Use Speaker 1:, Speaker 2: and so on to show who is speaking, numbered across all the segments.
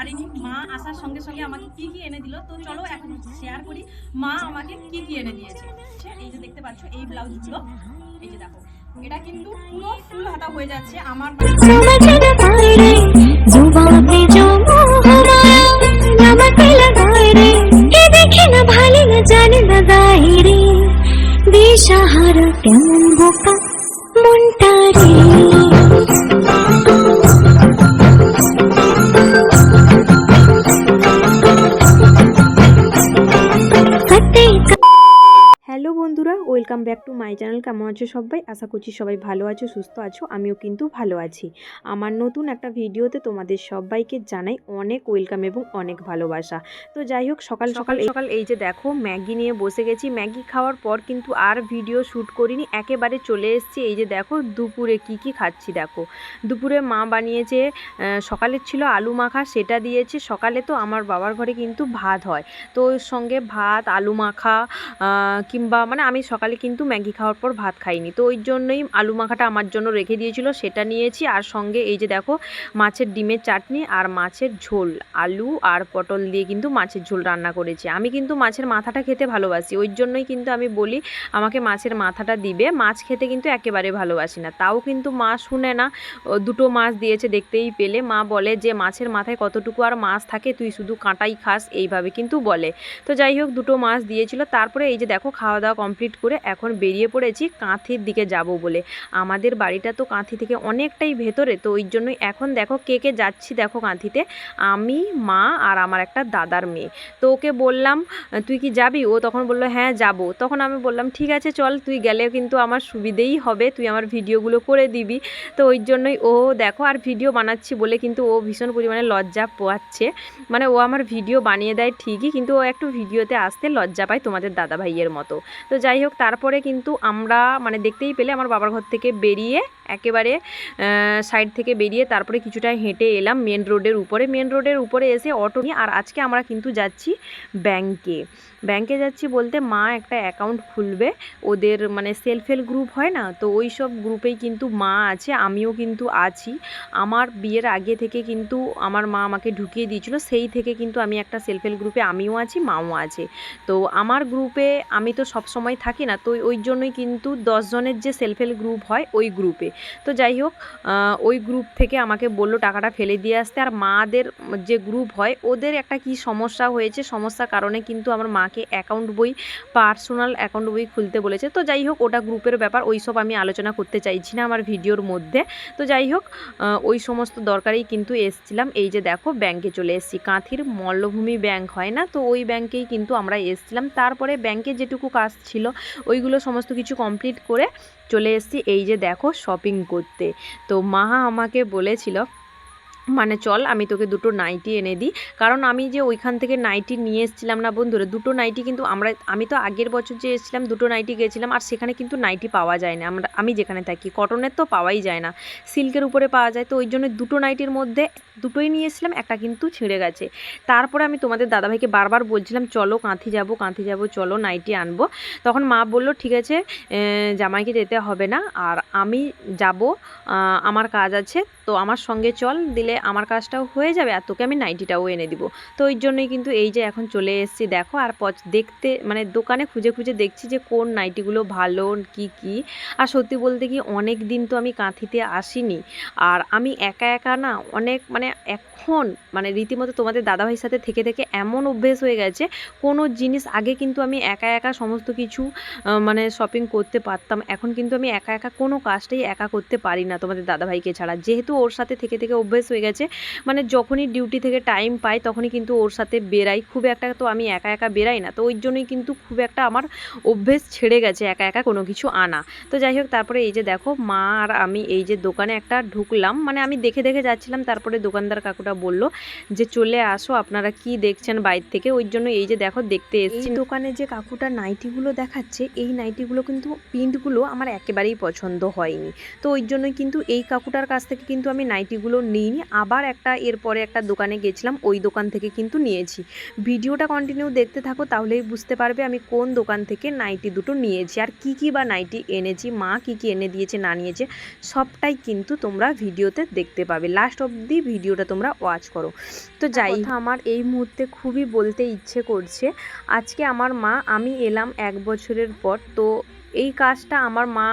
Speaker 1: পারিনি। মা আসার সঙ্গে সঙ্গে আমাকে কি কি এনে দিল? তো চলো এখন শেয়ার করি। মা আমাকে কি কি এনে দিয়েছে। আচ্ছা, এই যে দেখতে পাচ্ছ, এই ব্লাউজগুলো। এই যে দেখো, এটা কিন্তু পুরো ফুল হাতা হয়ে যাচ্ছে আমার
Speaker 2: জানে কেমন বোকা, মনটা
Speaker 3: welcome back to my channel কেমন আছো সবাই? আশা করছি সবাই ভালো আছো সুস্থ আছো। আমিও কিন্তু ভালো আছি। আমার নতুন একটা ভিডিওতে তোমাদের সবাইকে জানাই অনেক ওয়েলকাম এবং অনেক ভালোবাসা। তো যাই হোক সকাল সকাল সকাল এই যে দেখো ম্যাগি নিয়ে বসে গেছি। ম্যাগি খাওয়ার পর কিন্তু আর ভিডিও শ্যুট করিনি। একেবারে চলে এসেছি। এই যে দেখো দুপুরে কি কি খাচ্ছি দেখো। দুপুরে মা বানিয়েছে সকালের ছিল আলু মাখা সেটা দিয়েছে। সকালে তো আমার বাবার ঘরে কিন্তু ভাত হয়। তো ওর সঙ্গে ভাত আলু মাখা কিংবা মানে আমি সকালে কিন্তু ম্যাগি খাওয়ার পর ভাত খাইনি। তো ওই জন্যই আলু মাখাটা আমার জন্য রেখে দিয়েছিল, সেটা নিয়েছি। আর সঙ্গে এই যে দেখো, মাছের ডিমের চাটনি আর মাছের ঝোল। আলু আর পটল দিয়ে কিন্তু মাছের ঝোল রান্না করেছি। আমি কিন্তু মাছের মাথাটা খেতে ভালোবাসি, ওই জন্যই কিন্তু আমি বলি, আমাকে মাছের মাথাটা দিবে। মাছ খেতে কিন্তু একেবারে ভালোবাসি না। তাও কিন্তু মা শুনে না দুটো মাছ দিয়েছে দেখতেই পেলে। মা বলে যে, মাছের মাথায় কতটুকু আর মাছ থাকে, তুই শুধু কাঁটাই খাস, এইভাবে কিন্তু বলে। তো যাই হোক, দুটো মাছ দিয়েছিল। তারপরে এই যে দেখো, খাওয়া দাওয়া কমপ্লিট করে এখন বেরিয়ে পড়েছি কাঁথির দিকে যাব বলে। আমাদের বাড়িটা তো কাঁথি থেকে অনেকটাই ভেতরে, তো ওই জন্যই এখন দেখো কে কে যাচ্ছি দেখো কাঁথিতে। আমি, মা আর আমার একটা দাদার মেয়ে। তো ওকে বললাম, তুই কি যাবি? ও তখন বলল হ্যাঁ যাব। তখন আমি বললাম, ঠিক আছে, চল, তুই গেলে কিন্তু আমার সুবিধেই হবে, তুই আমার ভিডিওগুলো করে দিবি। তো ওই জন্যই ও দেখো আর ভিডিও বানাচ্ছি বলে কিন্তু ও ভীষণ পরিমাণে লজ্জা পোয়াচ্ছে। মানে ও আমার ভিডিও বানিয়ে দেয় ঠিকই, কিন্তু ও একটু ভিডিওতে আসতে লজ্জা পায় তোমাদের দাদা ভাইয়ের মতো। তো যাই হোক তারপরে কিন্তু আমরা মানে দেখতেই পেলে আমার বাবার ঘর থেকে বেরিয়ে একেবারে সাইড থেকে বেরিয়ে তারপরে কিছুটা হেঁটে এলাম মেন রোডের উপরে। মেন রোডের উপরে এসে অটো নিয়ে, আর আজকে আমরা কিন্তু যাচ্ছি ব্যাংকে ব্যাংকে যাচ্ছি বলতে মা একটা অ্যাকাউন্ট খুলবে। ওদের মানে সেলফ হেল্প গ্রুপ হয় না? তো ওই সব গ্রুপেই কিন্তু মা আছে, আমিও কিন্তু আছি। আমার বিয়ের আগে থেকে কিন্তু আমার মা আমাকে ঢুকিয়ে দিয়েছিল, সেই থেকে কিন্তু আমি একটা সেলফ হেল্প গ্রুপে আমিও আছি, মাও আছে। তো আমার গ্রুপে আমি তো সব সময় থাকি না, তো ওই জন্যই কিন্তু দশজনের যে সেলফ হেল্প গ্রুপ হয়, ওই গ্রুপে তো যাই হোক ওই গ্রুপ থেকে আমাকে বলল টাকাটা ফেলে দিয়ে আসতে। আর মাদের যে গ্রুপ হয়, ওদের একটা কি সমস্যা হয়েছে, সমস্যার কারণে কিন্তু আমার মাকে অ্যাকাউন্ট বই পার্সোনাল অ্যাকাউন্ট বই খুলতে বলেছে। তো যাই হোক, ওটা গ্রুপের ব্যাপার, ওই সব আমি আলোচনা করতে চাইছি না আমার ভিডিওর মধ্যে। তো যাই হোক ওই সমস্ত দরকারেই কিন্তু এসছিলাম। এই যে দেখো ব্যাংকে চলে এসেছি। কাঁথির মল্লভূমি ব্যাংক হয় না? তো ওই ব্যাংকেই কিন্তু আমরা এসছিলাম। তারপরে ব্যাংকে যেটুকু কাজ ছিল ওইগুলো সমস্ত কিছু কমপ্লিট করে চলে এসেছি। এই যে দেখো শপিং করতে। তো মা আমাকে বলেছিল মানে চল, আমি তোকে দুটো নাইটি এনে দিই। কারণ আমি যে ওইখান থেকে নাইটি নিয়ে এসেছিলাম না বন্ধুরা, দুটো নাইটি কিন্তু আমরা, আমি তো আগের বছর যে এসেছিলাম, দুটো নাইটি গেছিলাম আর সেখানে কিন্তু নাইটি পাওয়া যায় না। আমরা, আমি যেখানে থাকি, কটনের তো পাওয়াই যায় না। সিল্কের উপরে পাওয়া যায়, তো ওই জন্য দুটো নাইটির মধ্যে দুটোই নিয়ে এসেছিলাম, একটা কিন্তু ছিঁড়ে গেছে। তারপরে আমি তোমাদের দাদাভাইকে বারবার বলছিলাম, চলো কাঁথি যাব, কাঁথি যাব, চলো নাইটি আনব। তখন মা বলল, ঠিক আছে জামাইকে যেতে হবে না, আর আমি যাব আমার কাজ আছে, তো আমার সঙ্গে চল, দিলে আমার কাজটাও হয়ে যাবে আর তোকে আমি নাইটিটাও এনে দিব। তো ওই জন্যই কিন্তু এই যে এখন চলে এসেছি, দেখো আর পছ- দেখতে মানে দোকানে খুঁজে খুঁজে দেখছি যে কোন নাইটিগুলো ভালো, কি কি। আর সত্যি বলতে কি অনেক দিন তো আমি কাঁথিতে আসিনি। আর আমি একা একা না অনেক মানে এখন মানে রীতিমতো তোমাদের দাদাভাইয়ের সাথে থেকে থেকে এমন অভ্যেস হয়ে গেছে, কোনো জিনিস আগে কিন্তু আমি একা একা সমস্ত কিছু মানে শপিং করতে পারতাম। এখন কিন্তু আমি একা একা কোনো কাজটাই একা করতে পারি না তোমাদের দাদাভাইকে ছাড়া। যেহেতু ওর সাথে থেকে থেকে অভ্যেস হয়ে গেছে। মানে যখনই ডিউটি থেকে টাইম পাই তখনই কিন্তু ওর সাথে বেরাই খুব একটা তো আমি একা একা বেরাই না। তো ওই জন্যই কিন্তু খুব একটা আমার অভ্যেস ছেড়ে গেছে একা একা কোনো কিছু আনা। তো যাই হোক তারপরে এই যে দেখো মা আর আমি এই যে দোকানে একটা ঢুকলাম। মানে আমি দেখে দেখে যাচ্ছিলাম তারপরে দোকানদার কাকুটা বলল যে চলে আসো আপনারা কি দেখছেন বাইরে থেকে? ওই জন্য এই যে দেখো দেখতে এসেছি। দোকানে যে কাকুটা নাইটিগুলো দেখাচ্ছে এই নাইটিগুলো কিন্তু প্রিন্টগুলো আমার একেবারেই পছন্দ হয়নি। তো ওই জন্যই কিন্তু এই কাকুটার কাছ থেকে কিন্তু আমি নাইটিগুলো নিইনি। আবার একটা এরপরে একটা দোকানে গেছিলাম ওই দোকান থেকে কিন্তু নিয়েছি। ভিডিওটা কন্টিনিউ দেখতে থাকো তাহলেই বুঝতে পারবে আমি কোন দোকান থেকে নাইটি দুটো নিয়েছি আর কি কি বা নাইটি এনেছি মা কি কি এনে দিয়েছে না নিয়েছে সবটাই কিন্তু তোমরা ভিডিওতে দেখতে পাবে। লাস্ট অবধি ভিডিওটা তোমরা ওয়াচ করো। তো যাই আমার এই মুহূর্তে খুবই বলতে ইচ্ছে করছে আজকে আমার মা আমি এলাম এক বছরের পর তো এই কাজটা আমার মা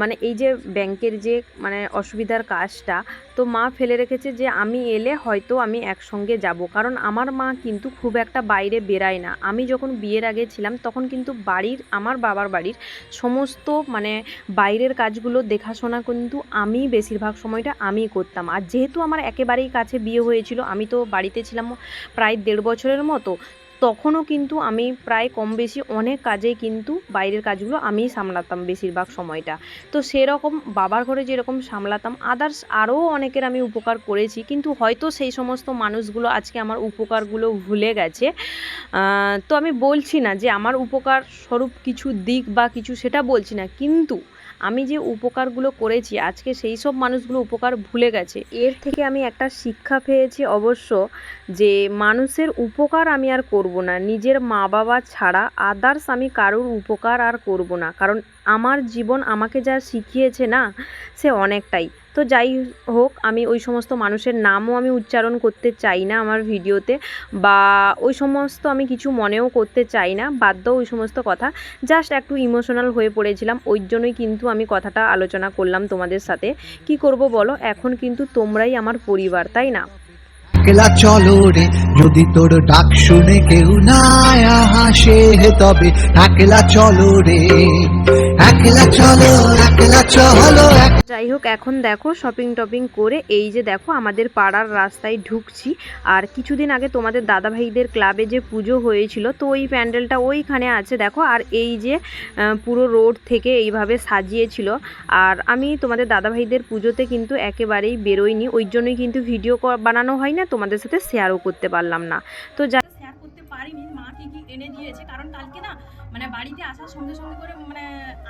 Speaker 3: মানে এই যে ব্যাংকের যে মানে অসুবিধার কাজটা, তো মা ফেলে রেখেছে যে আমি এলে হয়তো আমি একসঙ্গে যাব। কারণ আমার মা কিন্তু খুব একটা বাইরে বেরায় না। আমি যখন বিয়ের আগে ছিলাম, তখন কিন্তু বাড়ির, আমার বাবার বাড়ির সমস্ত মানে বাইরের কাজগুলো দেখাশোনা কিন্তু আমি বেশিরভাগ সময়টা আমিই করতাম। আর যেহেতু আমার একেবারেই কাছে বিয়ে হয়েছিল, আমি তো বাড়িতে ছিলাম প্রায় দেড় বছরের মতো তখনও কিন্তু আমি প্রায় কম বেশি অনেক কাজেই কিন্তু বাইরের কাজগুলো আমিই সামলাতাম বেশিরভাগ সময়টা। তো সেরকম বাবার ঘরে যেরকম সামলাতাম আদার্স আরও অনেকের আমি উপকার করেছি। কিন্তু হয়তো সেই সমস্ত মানুষগুলো আজকে আমার উপকারগুলো ভুলে গেছে। তো আমি বলছি না যে আমার উপকার স্বরূপ কিছু দিক বা কিছু সেটা বলছি না। কিন্তু আমি যে উপকারগুলো করেছি, আজকে সেই সব মানুষগুলো উপকার ভুলে গেছে। এর থেকে আমি একটা শিক্ষা পেয়েছি অবশ্য যে মানুষের উপকার আমি আর করব না। নিজের মা বাবা ছাড়া আদার্স আমি কারোর উপকার আর করব না। কারণ আমার জীবন আমাকে যা শিখিয়েছে না, সে অনেকটাই। তো যাই হোক, আমি ওই সমস্ত মানুষের নামও আমি উচ্চারণ করতে চাই না আমার ভিডিওতে বা ওই সমস্ত আমি কিছু মনেও করতে চাই না বাধ্য ওই সমস্ত কথা। জাস্ট একটু ইমোশনাল হয়ে পড়েছিলাম, ওই জন্যই কিন্তু আমি কথাটা আলোচনা করলাম তোমাদের সাথে। কি করব বলো? এখন কিন্তু তোমরাই আমার পরিবার, তাই না?
Speaker 4: একলা চলো রে, যদি তোর ডাক শুনে কেউ না হাসে, তবে একলা চলো রে, একলা চলো।
Speaker 3: যাই হোক এখন দেখো শপিং টপিং করে এই যে দেখো আমাদের পাড়ার রাস্তায় ঢুকছি। আর কিছুদিন আগে তোমাদের দাদাভাইদের ক্লাবে যে পুজো হয়েছিল তো ওই প্যান্ডেলটা ওইখানে আছে দেখো। আর এই যে পুরো রোড থেকে এইভাবে সাজিয়েছিল। আর আমি তোমাদের দাদাভাইদের পুজোতে কিন্তু একেবারেই বেরোইনি। ওই জন্যই কিন্তু ভিডিও বানানো হয় না তোমাদের সাথে শেয়ারও করতে পারলাম না। তো যা
Speaker 1: শেয়ার করতে পারিনি মা কি কি এনে দিয়েছে। কারণ কালকে না মানে বাড়িতে আসার সঙ্গে সঙ্গে করে মানে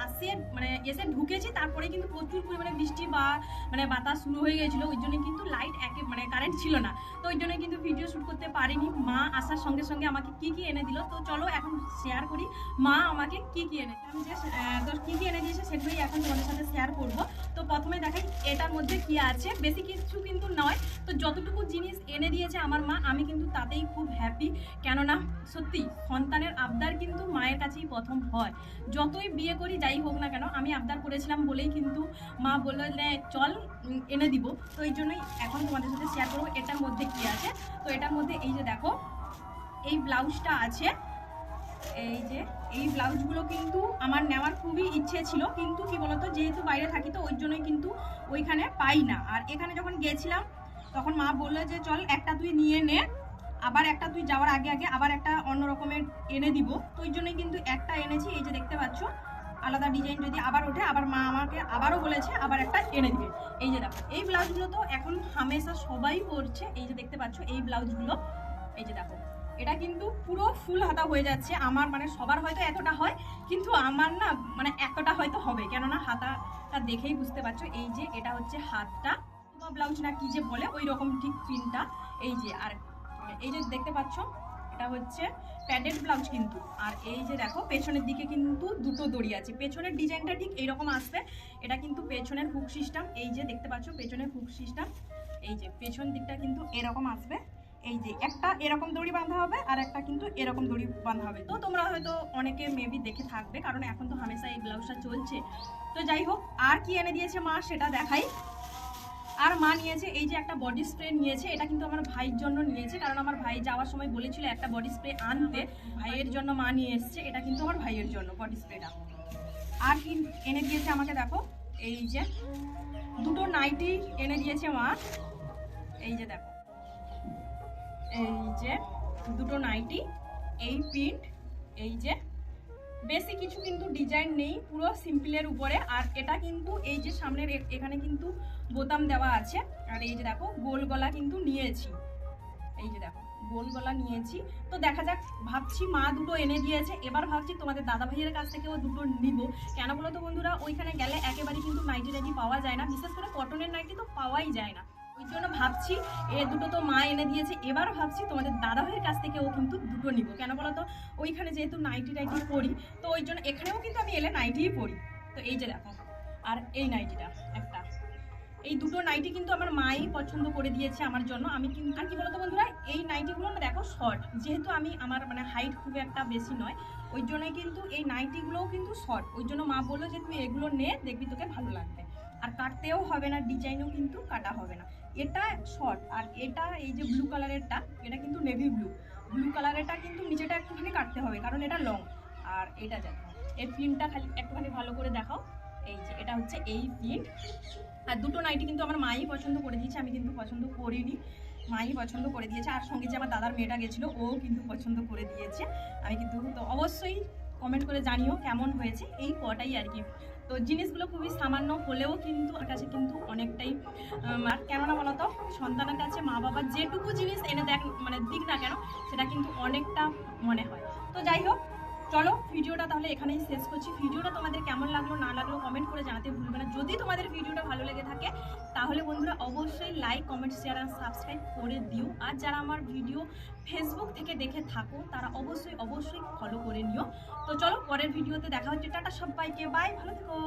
Speaker 1: আসে মানে এসে ঢুকেছি, তারপরে কিন্তু প্রচুর পরিমাণে বৃষ্টি বা মানে বাতাস শুরু হয়ে গেছিল। ওই জন্য কিন্তু লাইট একে মানে কারেন্ট ছিল না। তো ওই জন্য কিন্তু ভিডিও শ্যুট করতে পারিনি। মা আসার সঙ্গে সঙ্গে আমাকে কি কি এনে দিল? তো চলো এখন শেয়ার করি। মা আমাকে কি কি এনে আমি যে তোর কী কি এনে দিয়েছে সেগুলোই এখন তোমাদের সাথে শেয়ার করব। তো প্রথমে দেখাই, এটার মধ্যে কি আছে? বেশি কিছু কিন্তু নয়। তো যতটুকু জিনিস এনে দিয়েছে আমার মা, আমি কিন্তু তাতেই খুব হ্যাপি কেননা সত্যি, সন্তানের আবদার কিন্তু মায়ের কাছেই প্রথম হয়। যতই বিয়ে করি যাই হোক না কেন আমি আবদার করেছিলাম বলেই কিন্তু মা বলল "নে, চল এনে দিব। তো এই জন্যই এখন তোমাদের সাথে শেয়ার করব এটার মধ্যে কি আছে। তো এটার মধ্যে এই যে দেখো এই ব্লাউজটা আছে। এই যে এই ব্লাউজগুলো কিন্তু আমার নেওয়ার খুবই ইচ্ছে ছিল কিন্তু কি বলতো যেহেতু বাইরে থাকি তো ওই জন্যই কিন্তু ওইখানে পাই না। আর এখানে যখন গেছিলাম তখন মা বলল যে চল একটা তুই নিয়ে নে। আবার একটা তুই যাওয়ার আগে আগে আবার একটা অন্য রকমের এনে দিব। তো ওই জন্যই কিন্তু একটা এনেছি, এই যে দেখতে পাচ্ছ। আলাদা ডিজাইন যদি আবার ওঠে, আবার মা আমাকে আবারও বলেছে, আবার একটা এনে দিবে। এই যে দেখো, এই ব্লাউজগুলো তো এখন হামেশা সবাই পরছে। এই যে দেখতে পাচ্ছ, এই ব্লাউজগুলো। এই যে দেখো, এটা কিন্তু পুরো ফুল হাতা হয়ে যাচ্ছে। আমার মানে সবার হয়তো এতটা হয়, কিন্তু আমার না মানে এতটা হয়তো হবে। কেননা হাতাটা দেখেই বুঝতে পারছ। এই যে এটা হচ্ছে হাতটা। ব্লাউজ না কি যে বলে, ওই রকম ঠিক প্রিন্টটা। এই যে, আর এই যে দেখতে পাচ্ছ, এটা হচ্ছে প্যাডেড ব্লাউজ কিন্তু। আর এই যে দেখো, পেছনের দিকে কিন্তু দুটো দড়ি আছে। পেছনের ডিজাইনটা ঠিক এইরকম আসবে। এটা কিন্তু পেছনের হুক সিস্টেম এই যে দেখতে পাচ্ছ, পেছনের হুক সিস্টেম এই যে পেছন দিকটা কিন্তু এরকম আসবে। এই যে একটা এরকম দড়ি বাঁধা হবে আর একটা কিন্তু এরকম দড়ি বাঁধা হবে। তো তোমরা হয়তো অনেকে মেবি দেখে থাকবে, কারণ এখন তো হামেশা এই ব্লাউজটা চলছে। তো যাই হোক, আর কি এনে দিয়েছে মা সেটা দেখাই। আর মা নিয়েছে, এই যে একটা বডি স্প্রে নিয়েছে, এটা কিন্তু আমার ভাইয়ের জন্য নিয়েছে, কারণ আমার ভাই যাওয়ার সময় বলেছিল একটা বডি স্প্রে আনতে। ভাইয়ের জন্য মা নিয়ে এসছে, এটা কিন্তু আমার ভাইয়ের জন্য বডি স্প্রেটা আর কি এনে দিয়েছে আমাকে দেখো, এই যে, দুটো নাইটি এনে দিয়েছে মা। এই যে দেখো, এই যে, দুটো নাইটি এই প্রিন্ট এই যে বেশি কিছু কিন্তু ডিজাইন নেই, পুরো সিম্পলের উপরে। আর এটা কিন্তু এই যে সামনের এখানে কিন্তু বোতাম দেওয়া আছে। আর এই যে দেখো, গোল গলা কিন্তু নিয়েছি। এই যে দেখো, গোল গলা নিয়েছি। তো দেখা যাক, ভাবছি মা দুটো এনে দিয়েছে। এবার ভাবছি তোমাদের দাদা ভাইয়ের কাছ থেকেও দুটো নিব। কেন বলো তো বন্ধুরা, ওইখানে গেলে একেবারে কিন্তু নাইটি নাইটি পাওয়া যায় না, বিশেষ করে কটনের নাইটি তো পাওয়াই যায় না। ওই জন্য ভাবছি, এ দুটো তো মা এনে দিয়েছে এবার ভাবছি তোমাদের দাদা কাছ থেকে ও কিন্তু দুটো নিব। কেন বলো তো? ওইখানে যেহেতু নাইটি টাইটি পরি, তো ওই জন্য এখানেও কিন্তু আমি এলে নাইটিই পরি। তো এই যে দেখো, আর এই নাইটিটা একটা। এই দুটো নাইটি কিন্তু আমার মাই পছন্দ করে দিয়েছে আমার জন্য। আমি কিন্তু আর কি বলতো বন্ধুরা, এই নাইটিগুলো না দেখো শর্ট। যেহেতু আমি আমার মানে হাইট খুব একটা বেশি নয়, ওই জন্যই কিন্তু এই নাইটিগুলোও কিন্তু শর্ট। ওই জন্য মা বলল যে, তুই এগুলো নে, দেখবি তোকে ভালো লাগবে। আর কাটতেও হবে না, ডিজাইনও কিন্তু কাটা হবে না। এটা শর্ট আর এটা এই যে ব্লু কালারেরটা এটা কিন্তু নেভি ব্লু ব্লু কালারেরটা কিন্তু নিচেটা একটুখানি কাটতে হবে, কারণ এটা লং আর এটা দেখো এই প্রিন্টটা খালি একটুখানি ভালো করে দেখাও। এই যে, এটা হচ্ছে এই প্রিন্ট আর দুটো নাইটি কিন্তু আমার মাই পছন্দ করে দিয়েছে, আমি কিন্তু পছন্দ করিনি। মাই পছন্দ করে দিয়েছে, আর সঙ্গে যে আমার দাদার মেয়েটা গেছিল ও কিন্তু পছন্দ করে দিয়েছে। আমি কিন্তু তো অবশ্যই কমেন্ট করে জানিও কেমন হয়েছে, এই কটাই আর কি। তো জিনিসগুলো খুবই সামান্য হলেও কিন্তু আমার কাছে কিন্তু অনেকটাই আর কেননা বলতো, সন্তানের কাছে মা বাবার যেটুকু জিনিস এনে দেখ মানে দিক না কেন, সেটা কিন্তু অনেকটা মনে হয়। তো যাই হোক চলো, ভিডিওটা তাহলে এখানেই শেষ করছি। ভিডিওটা তোমাদের কেমন লাগল, না লাগল কমেন্ট করে জানাতে ভুলবে না। যদি তোমাদের ভিডিওটা ভালো লেগে থাকে, তাহলে বন্ধুরা অবশ্যই লাইক কমেন্ট শেয়ার আর সাবস্ক্রাইব করে দিও। আর যারা আমার ভিডিও ফেসবুক থেকে দেখে থাকো, তারা অবশ্যই অবশ্যই ফলো করে নিও। তো চলো, পরের ভিডিওতে দেখা হচ্ছে। টাটা সবাইকে বাই ভালো থেকো।